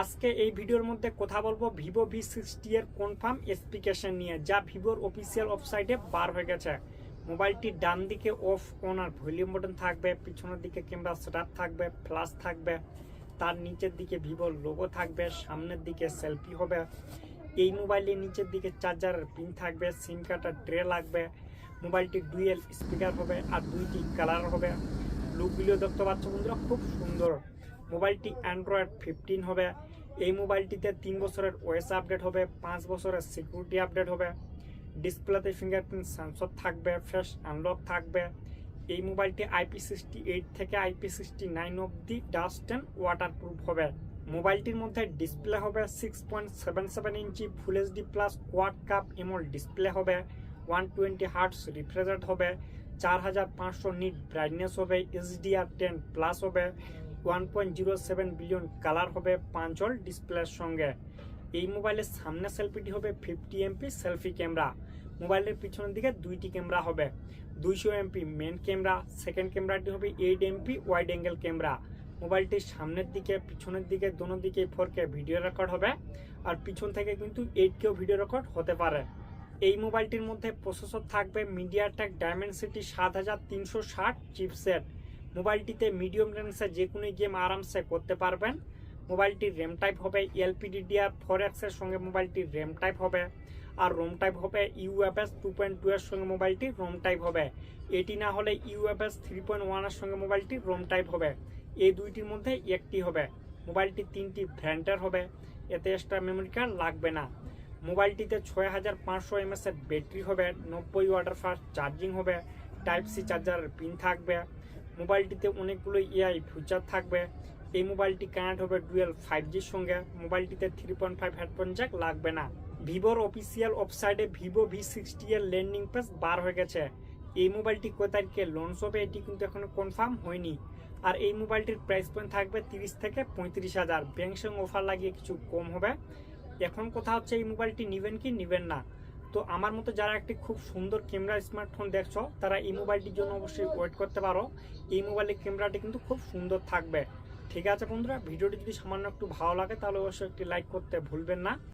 আজকে এই ভিডিওর মধ্যে কথা বলব ভিভো ভি সিক্সটি এর কনফার্ম স্পেসিফিকেশন নিয়ে, যা ভিভোর অফিসিয়াল ওয়েবসাইটে বার হয়ে গেছে। মোবাইলটির ডান দিকে অফ অন আর ভলিউম বাটন থাকবে, পিছনের দিকে ক্যামেরা সেটআপ থাকবে ফ্ল্যাশ থাকবে। তার নিচের দিকে ভিভোর লোগো থাকবে, সামনের দিকে সেলফি হবে। এই মোবাইলের নিচের দিকে চার্জারের পিন থাকবে সিম কার্ডের ট্রে লাগবে। মোবাইলটি ডুয়েল স্পিকার হবে আর দুইটি কালার হবে। লুকগুলিও দেখতে পাচ্ছ বন্ধুরা, খুব সুন্দর। মোবাইলটি অ্যান্ড্রয়েড ফিফটিন হবে। এই মোবাইলটিতে তিন বছরের ওয়েস আপডেট হবে, পাঁচ বছরের সিকিউরিটি আপডেট হবে। ডিসপ্লেতে ফিঙ্গারপ্রিন্ট সেন্সর থাকবে ফেস আনলক থাকবে। এই মোবাইলটি আইপি সিক্সটি এইট থেকে আইপি সিক্সটি নাইন অবধি ডাস্ট অ্যান্ড ওয়াটার প্রুফ হবে। মোবাইলটির মধ্যে ডিসপ্লে হবে six point seven seven inch full HD plus quad cup AMOLED display হবে। One twenty hertz refresh rate হবে। চার হাজার পাঁচশো নিট ব্রাইটনেস হবে। এইচডিআর টেন প্লাস হবে। One point zero seven billion colour হবে পাঁচল ডিসপ্লের সঙ্গে। এই মোবাইলের সামনে সেলফিটি হবে ফিফটি এমপি সেলফি ক্যামেরা মোবাইলের পিছনের দিকে দুইটি ক্যামেরা হবে। দুইশো এমপি মেন ক্যামেরা সেকেন্ড ক্যামেরাটি হবে eight MP wide angle camera মোবাইলটির সামনের দিকে, পিছনের দিকে, দোনো দিকে ফোর কে ভিডিও রেকর্ড হবে। আর পিছন থেকে কিন্তু এইট কেও ভিডিও রেকর্ড হতে পারে। এই মোবাইলটির মধ্যে প্রসেসর থাকবে মিডিয়াটেক ডায়মেনসিটি সাত হাজার তিনশো ষাট চিপসেট মোবাইলটিতে মিডিয়াম রেঞ্জে যে কোনো গেম আরামসে করতে পারবেন। মোবাইলটির র্যাম টাইপ হবে এলপিডিডিআর ফোর এক্সের সঙ্গে মোবাইলটির র্যাম টাইপ হবে, আর রোম টাইপ হবে ইউএফএস টু পয়েন্ট টু এর সঙ্গে মোবাইলটির রোম টাইপ হবে। এটি না হলে ইউএফএস থ্রি পয়েন্ট ওয়ানের সঙ্গে মোবাইলটির রোম টাইপ হবে। এই দুইটির মধ্যে একটি হবে। মোবাইলটি তিনটি ভ্যান্টার হবে। এতে এক্সট্রা মেমোরি কার্ড লাগবে না। মোবাইলটিতে ছয় হাজার পাঁচশো এমএস এর ব্যাটারি হবে, নব্বই ওয়াটার ফাস্ট চার্জিং হবে টাইপ সি চার্জারের পিন থাকবে মোবাইলটিতে অনেকগুলো এআই ফিচার থাকবে। এই মোবাইলটি কানেক্ট হবে ডুয়েল ফাইভ জির সঙ্গে। মোবাইলটিতে three point five headphone jack লাগবে না। ভিভোর অফিসিয়াল ওয়েবসাইটে ভিভো ভি সিক্সটি এর ল্যান্ডিং পেজ বার হয়ে গেছে। এই মোবাইলটি কয় তারিখে লঞ্চ হবে এটি কিন্তু এখনও কনফার্ম হয়নি। আর এই মোবাইলটির প্রাইস পয়েন্ট থাকবে তিরিশ থেকে পঁয়ত্রিশ হাজার। ব্যাংক সঙ্গে অফার লাগিয়ে কিছু কম হবে। এখন কথা হচ্ছে এই মোবাইলটি নেবেন কি নেবেন না। তো আমার মতো যারা একটি খুব সুন্দর ক্যামেরা, স্মার্টফোন দেখছ, তারা এই মোবাইলটির জন্য অবশ্যই ওয়েট করতে পারো। এই মোবাইলের ক্যামেরাটি কিন্তু খুব সুন্দর থাকবে। ঠিক আছে বন্ধুরা, ভিডিওটি যদি সামান্য একটু ভালো লাগে, তাহলে অবশ্যই একটি লাইক করতে ভুলবেন না।